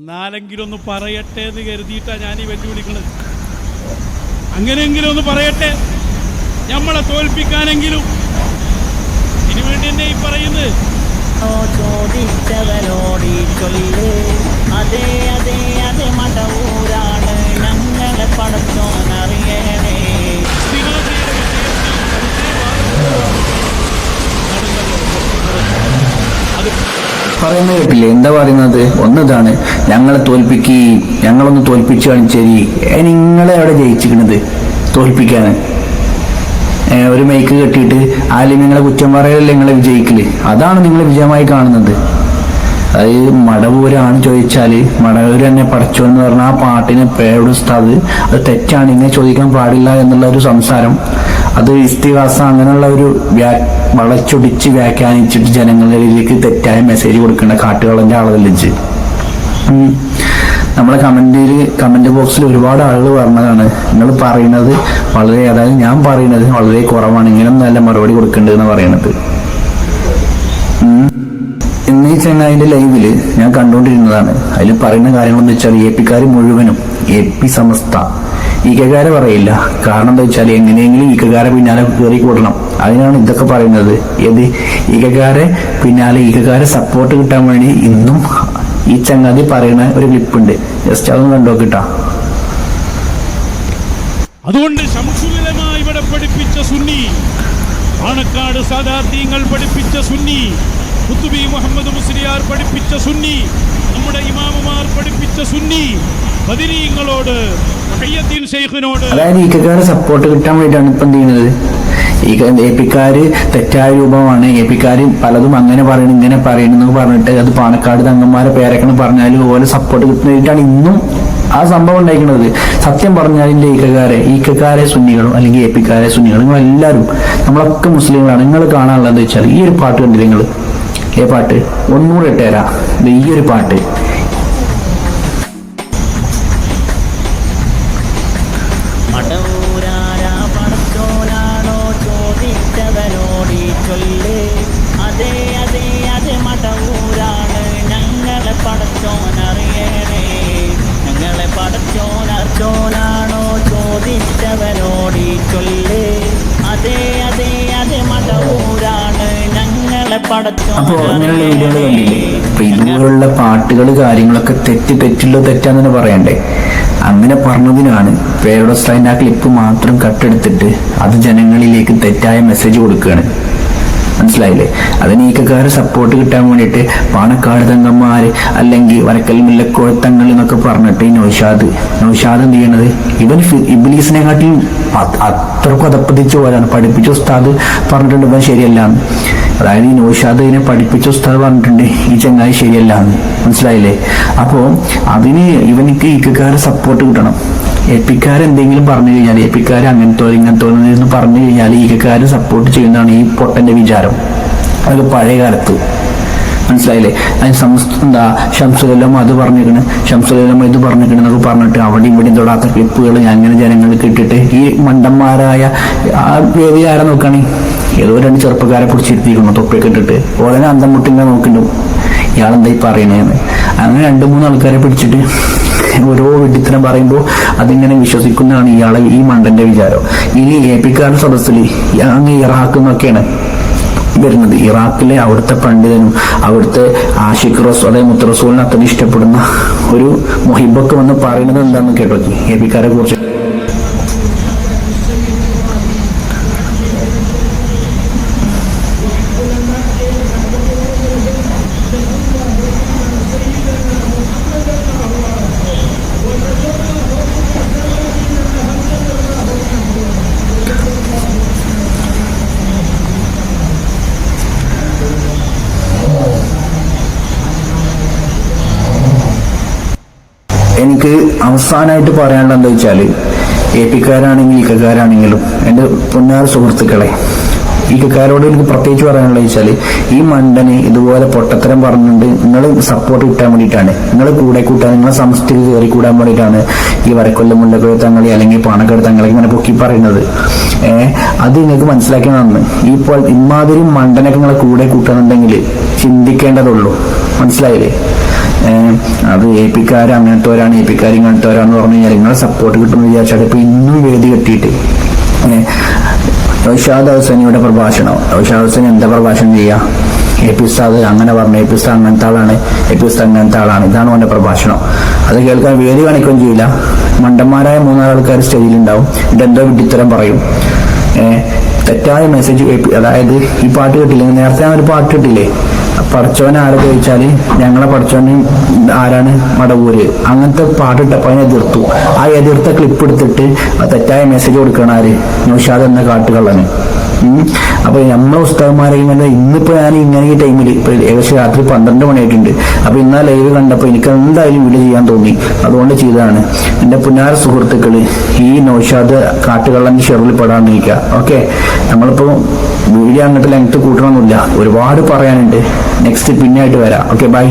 എന്നാലെങ്കിലും ഒന്ന് പറയട്ടെ എന്ന് കരുതിയിട്ടാണ് ഞാൻ ഈ വെല്ലുവിളിക്കുന്നത് അങ്ങനെയെങ്കിലും ഒന്ന് പറയട്ടെ. നമ്മളെ തോൽപ്പിക്കാനെങ്കിലും. ഇതിനുവേണ്ടി തന്നെ ഈ പറയുന്നത്? ചോദിച്ചവരോടി ചൊല്ല്. അതെ അതെ അതെ ഞങ്ങളെ പടച്ചോനറിയണേ പറയുന്നത് കേട്ടില്ലേ? എന്താ പറയുന്നത്? ഒന്നതാണ് ഞങ്ങളെ തോൽപ്പിക്കുകയും ഞങ്ങളൊന്ന് തോൽപ്പിച്ചു കാണിച്ചേരി നിങ്ങളെ അവിടെ ജയിച്ചിരിക്കണത് തോൽപ്പിക്കാൻ ഒരു മൈക്ക് കെട്ടിയിട്ട് ആദ്യം നിങ്ങളെ കുറ്റം പറയലല്ലേ നിങ്ങളെ വിജയിക്കൽ? അതാണ് നിങ്ങളെ വിജയമായി കാണുന്നത്. അത് മടവൂരാണ് ചോദിച്ചാൽ മടവൂര് തന്നെ പഠിച്ചു എന്ന് പറഞ്ഞാൽ ആ പാട്ടിനെ പേരുടെ ഉസ്താദ് അത് തെറ്റാണ് ഇങ്ങനെ ചോദിക്കാൻ പാടില്ല എന്നുള്ള ഒരു സംസാരം. അത് ഇസ്തിഹാസ അങ്ങനെയുള്ള ഒരു വ്യാ വളച്ചൊടിച്ച് വ്യാഖ്യാനിച്ചിട്ട് ജനങ്ങളിലേക്ക് തെറ്റായ മെസ്സേജ് കൊടുക്കേണ്ട കാട്ടുകളന്റെ ആളുകളിച്ച് നമ്മളെ കമന്റിൽ കമന്റ് ബോക്സിൽ ഒരുപാട് ആളുകൾ പറഞ്ഞതാണ്. നിങ്ങൾ പറയുന്നത് വളരെ അതായത് ഞാൻ പറയുന്നത് വളരെ കുറവാണ് ഇങ്ങനെ നല്ല മറുപടി കൊടുക്കേണ്ടതെന്ന് പറയണത്. ഇന്ന് ഈ ചങ്ങായിന്റെ ലൈവിൽ ഞാൻ കണ്ടുകൊണ്ടിരുന്നതാണ് അതിൽ പറയുന്ന കാര്യങ്ങളെന്ന് വെച്ചാൽ എ പിക്കാർ മുഴുവനും എ പി സമസ്ത. ഈക്കക്കാരെ പറയില്ല. കാരണം എന്താ വെച്ചാൽ എങ്ങനെയെങ്കിലും ഈക്കക്കാരെ പിന്നാലെ കയറി കൂടണം അതിനാണ് ഇതൊക്കെ പറയുന്നത്. ഏത്? ഈക്കക്കാരെ പിന്നാലെ ഈക്കക്കാരെ സപ്പോർട്ട് കിട്ടാൻ വേണ്ടി ഇന്നും ഈ ചങ്ങാതി പറയുന്ന ഒരു ക്ലിപ്പുണ്ട് ജസ്റ്റ് അതൊന്നും കണ്ടോ കിട്ടാ അതുകൊണ്ട് ഇവിടെ പഠിപ്പിച്ച സുന്നി. പാണക്കാട് സാദാർത്ഥ്യങ്ങൾ പഠിപ്പിച്ച സുന്നി. കുത്തുബി മുഹമ്മദ് മുസ്ലിയാർ പഠിപ്പിച്ച സുന്നി നമ്മുടെ ഇമാമുമാർ പഠിപ്പിച്ച സുന്നി. ബദിരീങ്ങളോട് അതായത് ഈക്കക്കാരെ സപ്പോർട്ട് കിട്ടാൻ വേണ്ടിയിട്ടാണ് ഇപ്പം ചെയ്യുന്നത്? ഈ എ പിക്കാർ തെറ്റായ രൂപമാണ്. എ പിക്കാർ പലതും അങ്ങനെ പറയണം ഇങ്ങനെ പറയണം എന്നൊക്കെ പറഞ്ഞിട്ട് അത് പാണക്കാട് തങ്ങന്മാരെ പേരക്കണം പറഞ്ഞാൽ ഓരോ സപ്പോർട്ട് കിട്ടുന്നതായിട്ടാണ് ഇന്നും ആ സംഭവം ഉണ്ടായിരിക്കുന്നത് സത്യം പറഞ്ഞാൽ ഇതിന്റെ ഈക്കക്കാരെ ഈക്കക്കാരെ സുന്നികളും അല്ലെങ്കിൽ എ പിക്കാരെ സുന്നികളും നിങ്ങളെല്ലാവരും നമ്മളൊക്കെ മുസ്ലിങ്ങളാണ്. നിങ്ങൾ കാണാനുള്ളത് വെച്ചാൽ ഈ ഒരു പാട്ട് കണ്ടില്ല നിങ്ങൾ ഏ പാട്ട്? ഒന്നുകൂടെ ഇട്ടേരാ തരാം. ഈ ഒരു പാട്ട് ോ. ചോദിച്ചവനോടി ചൊല്ല്? ഞങ്ങളെ അപ്പോ അങ്ങനെയുള്ള വീഡിയോകൾ കണ്ടില്ലേ? അപ്പൊ ഇതുപോലുള്ള പാട്ടുകൾ കാര്യങ്ങളൊക്കെ തെറ്റ് തെറ്റുള്ള തെറ്റാന്ന് തന്നെ പറയണ്ടേ? അങ്ങനെ പറഞ്ഞതിനാണ് പേരുടെ ആ ക്ലിപ്പ് മാത്രം കട്ടെടുത്തിട്ട് അത് ജനങ്ങളിലേക്ക് തെറ്റായ മെസ്സേജ് കൊടുക്കുകയാണ്. മനസ്സിലായില്ലേ? അതിന് ഈക്കക്കാരെ സപ്പോർട്ട് കിട്ടാൻ വേണ്ടിയിട്ട് പാണക്കാട് തങ്ങന്മാര് അല്ലെങ്കിൽ വരക്കൽ മുല്ലക്കോഴത്തങ്ങൾ എന്നൊക്കെ പറഞ്ഞിട്ട് ഈ നൗഷാദ്. നൗഷാദ് എന്ത് ചെയ്യണത്? ഇവൻ ഇബിലീസിനെ കാട്ടിയും അത്രക്കും അതപ്പതിച്ച പോലാണ് പഠിപ്പിച്ച ഉസ്താദ് പറഞ്ഞിട്ടുണ്ട് ഇവൻ ശരിയല്ല. അതായത് ഈ നൗഷാദ് ഇതിനെ പഠിപ്പിച്ച ഉസ്താദ് പറഞ്ഞിട്ടുണ്ട് ഈ ചങ്ങായി ശരിയല്ല. മനസ്സിലായില്ലേ? അപ്പോ അതിന് ഇവനിക്ക് ഈക്കാരെ സപ്പോർട്ട് കിട്ടണം. എന്തെങ്കിലും പറഞ്ഞു കഴിഞ്ഞാൽ എപ്പിക്കാർ അങ്ങനത്തെ ഇങ്ങനത്തെ എന്ന് പറഞ്ഞു കഴിഞ്ഞാൽ ഈകക്കാർ സപ്പോർട്ട് ചെയ്യുന്നതാണ് ഈ പൊട്ടന്റെ വിചാരം. അത് പഴയ കാലത്ത്. മനസ്സിലായില്ലേ? അതിന് സംസ്ഥ എന്താ ഷംസുലം അത് പറഞ്ഞിരിക്കണ് ഷംസുലം ഇത് പറഞ്ഞിരിക്കണം എന്നൊക്കെ പറഞ്ഞിട്ട് അവിടെ ഇവിടെയും തൊടാത്ത ക്ലിപ്പുകൾ അങ്ങനെ ജനങ്ങൾക്ക് ഇട്ടിട്ട് ഈ മണ്ടന്മാരായ ആ വേദി ആരെ നോക്കുകയാണെങ്കിൽ ഏതോ രണ്ട് ചെറുപ്പക്കാരെ പിടിച്ചിരുത്തിയിരിക്കുന്നു തൊപ്പിയൊക്കെ ഇട്ടിട്ട്. ഓരോ അന്തം മുട്ടിങ്ങനെ നോക്കിണ്ടും ഇയാളെന്താ ഈ പറയണേന്ന്. അങ്ങനെ രണ്ട് മൂന്ന് ആൾക്കാരെ പിടിച്ചിട്ട് ഓരോ വിഡിത്തരം പറയുമ്പോൾ അതിങ്ങനെ വിശ്വസിക്കുന്നതാണ് ഇയാളെ ഈ മണ്ടന്റെ വിചാരം. ഇനി എ പിക്കാരുടെ സദസ്സിൽ അങ്ങ് ഇറാഖ് എന്നൊക്കെയാണ് വരുന്നത്. ഇറാഖിലെ അവിടുത്തെ പണ്ഡിതനും അവിടുത്തെ ആഷിഖ് റസൂ അതായത് മുത്തറസൂലിനെ അത്ര ഇഷ്ടപ്പെടുന്ന ഒരു മൊഹിബൊക്കെ വന്ന് പറയുന്നത് എന്താണെന്ന് കേട്ടോ എ പിക്കാരെ കുറിച്ച്. എനിക്ക് അവസാനമായിട്ട് പറയാനുള്ളത് എന്താ വെച്ചാൽ എ പിക്കാരാണെങ്കിലും ഇക്കക്കാരാണെങ്കിലും എന്റെ പൊന്നാർ സുഹൃത്തുക്കളെ ഇക്കക്കാരോട് എനിക്ക് പ്രത്യേകിച്ച് പറയാനുള്ളത് വെച്ചാൽ ഈ മണ്ടന് ഇതുപോലെ പൊട്ടത്തരം പറഞ്ഞിട്ടുണ്ട് നിങ്ങൾ സപ്പോർട്ട് കിട്ടാൻ വേണ്ടിയിട്ടാണ് നിങ്ങൾ കൂടെ കൂട്ടാൻ നിങ്ങളെ സംസ്ഥയിൽ കയറി കൂടാൻ വേണ്ടിയിട്ടാണ് ഈ വരക്കൊല്ലം മുല്ലക്കൊല്ല തങ്ങളി അല്ലെങ്കിൽ പാണക്കാട് തങ്ങളി ഇങ്ങനെ പൊക്കി പറയുന്നത്. ഏഹ് അത് നിങ്ങൾക്ക് മനസ്സിലാക്കി നന്ന്. ഇപ്പോൾ ഇമാതിരി മണ്ടനൊക്കെ നിങ്ങളെ കൂടെ കൂട്ടണമെന്നുണ്ടെങ്കിൽ ചിന്തിക്കേണ്ടതുള്ളൂ. മനസ്സിലായില്ലേ? അത് എ പിക്കാർ അങ്ങനത്തെവരാണ് എ പിക്കാർ ഇങ്ങനത്തെവരാന്ന് പറഞ്ഞു കഴിഞ്ഞാൽ നിങ്ങളെ സപ്പോർട്ട് കിട്ടുമെന്ന് വിചാരിച്ചാൽ ഇപ്പൊ ഇന്നും വേദി കെട്ടിയിട്ട്. ഔഷാദ് ഹുസൈനിയുടെ പ്രഭാഷണം. ഔഷാദ് ഹുസൈൻ എന്താ പ്രഭാഷണം ചെയ്യാ? എ പി ഉസ്താദ് അങ്ങനെ പറഞ്ഞു. എ പി ഉസ്താദ് അങ്ങനത്തെ ആളാണ്. എ പി ഉസ്താദ് അങ്ങനത്തെ ആളാണ്. ഇതാണ് അവന്റെ പ്രഭാഷണം. അത് കേൾക്കാൻ വേദി കാണിക്കുകയും ചെയ്യില്ല. മണ്ടന്മാരായ മൂന്നാൽ ആൾക്കാർ സ്റ്റേജിലുണ്ടാവും എന്തോ വിഡിത്തരം പറയും. തെറ്റായ മെസ്സേജ് അതായത് ഈ പാട്ട് കിട്ടില്ല? നേരത്തെ ഞാൻ ഒരു പാട്ട് കിട്ടില്ലേ? പഠിച്ചവൻ ആരെ ചോദിച്ചാൽ ഞങ്ങളെ പഠിച്ചവന് ആരാണ്? മടവൂര്. അങ്ങനത്തെ പാട്ടിട്ടപ്പോ അതിനെ എതിർത്തു. ആ എതിർത്ത ക്ലിപ്പ് എടുത്തിട്ട് തെറ്റായ മെസ്സേജ് കൊടുക്കണ ആര്? നൗഷാദ് എന്ന കാട്ടുകള്ളന്. അപ്പൊ നമ്മളെ ഉസ്താദ്മാരെ ഇങ്ങനെ ഇന്നിപ്പോ ഞാൻ ഇങ്ങനെ ഈ ടൈമിൽ ഇപ്പൊ ഏകദേശം രാത്രി പന്ത്രണ്ട് മണിയായിട്ടുണ്ട്. അപ്പൊ ഇന്നാ ലൈവ് കണ്ടപ്പോൾ എനിക്ക് എന്തായാലും വീഡിയോ ചെയ്യാൻ തോന്നി. അതുകൊണ്ട് ചെയ്തതാണ്. എന്റെ പുനാര സുഹൃത്തുക്കൾ ഈ നൗഷാദ് കാട്ടുകള്ളന്റെ ഷെറിൽ പെടാണ്ടിരിക്കുക ഓക്കെ? നമ്മളിപ്പോ വീഡിയോ അങ്ങോട്ട് ലെങ്ത് കൂട്ടണമെന്നില്ല ഒരുപാട് പറയാനുണ്ട്. നെക്സ്റ്റ് പിന്നെ ആയിട്ട് വരാം. Okay bye